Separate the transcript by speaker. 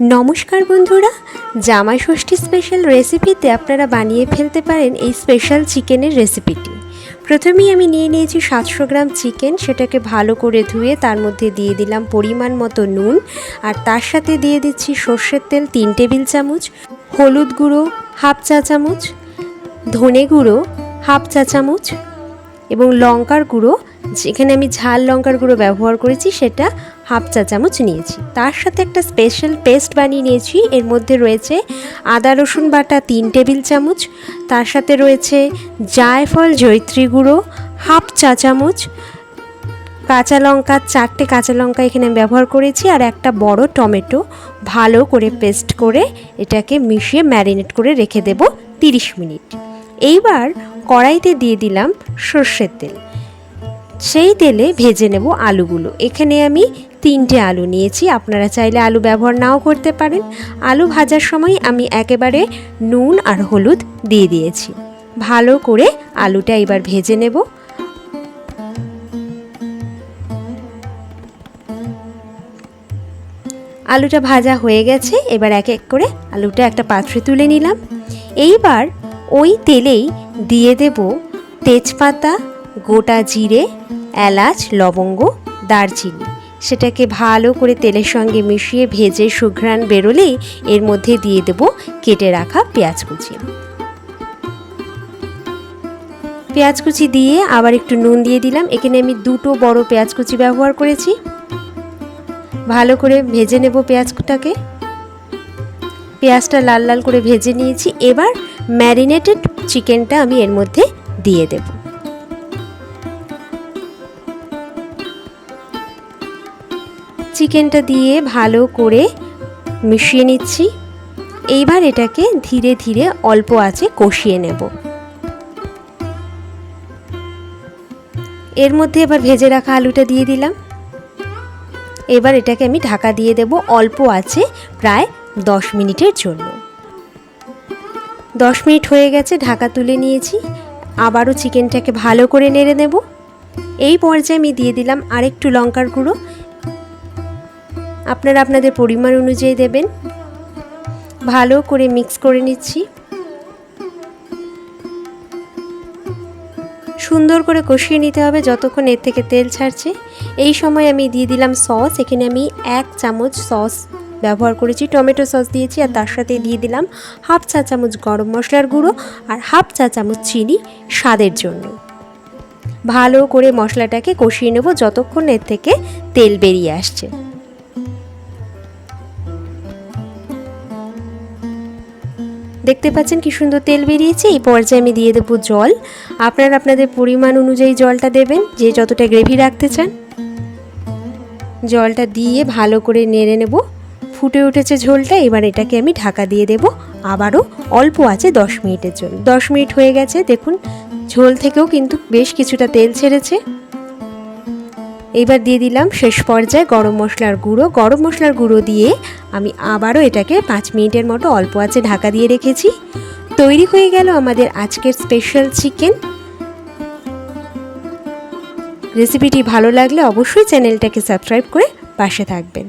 Speaker 1: নমস্কার বন্ধুরা, জামাই ষষ্ঠী স্পেশাল রেসিপিতে আপনারা বানিয়ে ফেলতে পারেন এই স্পেশাল চিকেনের রেসিপিটি প্রথমেই আমি নিয়ে নিয়েছি সাতশো গ্রাম চিকেন সেটাকে ভালো করে ধুয়ে তার মধ্যে দিয়ে দিলাম পরিমাণ মতো নুন, আর তার সাথে দিয়ে দিচ্ছি সর্ষের তেল তিন টেবিল চামচ, হলুদ গুঁড়ো হাফ চা চামচ, ধনে গুঁড়ো হাফ চা চামচ এবং লঙ্কার গুঁড়ো। যেখানে আমি ঝাল লঙ্কার গুঁড়ো ব্যবহার করেছি সেটা হাফ চা চামচ নিয়েছি। তার সাথে একটা স্পেশাল পেস্ট বানিয়ে নিয়েছি। এর মধ্যে রয়েছে আদা, রসুন বাটা তিন টেবিল চামচ। তার সাথে রয়েছে জায়ফল জৈত্রী গুঁড়ো, হাফ চা চামচ। কাঁচা লঙ্কা, চারটে কাঁচা লঙ্কা এখানে আমি ব্যবহার করেছি আর একটা বড় টমেটো। ভালো করে পেস্ট করে এটাকে মিশিয়ে ম্যারিনেট করে রেখে দেব তিরিশ মিনিট। এইবার কড়াইতে দিয়ে দিলাম সর্ষের তেল। সেই তেলে ভেজে নেব আলুগুলো। এখানে আমি তিনটে আলু নিয়েছি। আপনারা চাইলে আলু ব্যবহার নাও করতে পারেন। আলু ভাজার সময় আমি একেবারে নুন আর হলুদ দিয়ে দিয়েছি। ভালো করে আলুটা এবার ভেজে নেব। আলুটা ভাজা হয়ে গেছে। এবার এক এক করে আলুটা একটা পাত্রে তুলে নিলাম। এইবার ওই তেলেই দিয়ে দেব তেজপাতা গোটা জিরে, এলাচ, লবঙ্গ, দারচিনি। সেটাকে ভালো করে তেলের সঙ্গে মিশিয়ে ভেজে সুঘ্রাণ বেরোলেই এর মধ্যে দিয়ে দেব কেটে রাখা পেঁয়াজ কুচি। পেঁয়াজ কুচি দিয়ে আবার একটু নুন দিয়ে দিলাম। এখানে আমি দুটো বড় পেঁয়াজ কুচি ব্যবহার করেছি। ভালো করে ভেজে নেব পেঁয়াজটাকে। পেঁয়াজটা লাল লাল করে ভেজে নিয়েছি। এবার ম্যারিনেটেড চিকেনটা আমি এর মধ্যে দিয়ে দেব। চিকেনটা দিয়ে ভালো করে মিশিয়ে নিচ্ছি। এইবার এটাকে ধীরে ধীরে অল্প আছে কষিয়ে নেব। এর মধ্যে এবার ভেজে রাখা আলুটা দিয়ে দিলাম। এবার এটাকে আমি ঢাকা দিয়ে দেব অল্প আছে প্রায় দশ মিনিটের জন্য। দশ মিনিট হয়ে গেছে, ঢাকা তুলে নিয়েছি। আবারও চিকেনটাকে ভালো করে নেড়ে নেব। এই পর্যায়ে আমি দিয়ে দিলাম আরেকটু লঙ্কার গুঁড়ো। আপনারা আপনাদের পরিমাণ অনুযায়ী দেবেন। ভালো করে মিক্স করে নিচ্ছি। সুন্দর করে কষিয়ে নিতে হবে যতক্ষণ এর থেকে তেল ছাড়ছে। এই সময় আমি দিয়ে দিলাম সস, এখানে আমি এক চামচ সস ব্যবহার করেছি, টমেটো সস দিয়েছি আর তার সাথে দিয়ে দিলাম হাফ চা চামচ গরম মশলার গুঁড়ো আর হাফ চা চামচ চিনি স্বাদের জন্য। ভালো করে মশলাটাকে কষিয়ে নেব যতক্ষণ এর থেকে তেল বেরিয়ে আসছে। দেখতে পাচ্ছেন কি সুন্দর তেল বেরিয়েছে। এই পর্যায়ে আমি দিয়ে দেবো জল। আপনারা আপনাদের পরিমাণ অনুযায়ী জলটা দেবেন, যে যতটা গ্রেভি রাখতে চান। জলটা দিয়ে ভালো করে নেড়ে নেব। ফুটে উঠেছে ঝোলটা, এবার এটাকে আমি ঢাকা দিয়ে দেব। আবারও অল্প আছে দশ মিনিটের জন্য। দশ মিনিট হয়ে গেছে, দেখুন, ঝোল থেকেও কিন্তু বেশ কিছুটা তেল ছেড়েছে। এইবার দিয়ে দিলাম শেষ পর্যায়ে গরম মশলার গুঁড়ো। গরম মশলার গুঁড়ো দিয়ে আমি আবারও এটাকে পাঁচ মিনিটের মতো অল্প আছে ঢাকা দিয়ে রেখেছি। তৈরি হয়ে গেল আমাদের আজকের স্পেশাল চিকেন রেসিপিটি ভালো লাগলে অবশ্যই চ্যানেলটাকে সাবস্ক্রাইব করে পাশে থাকবেন।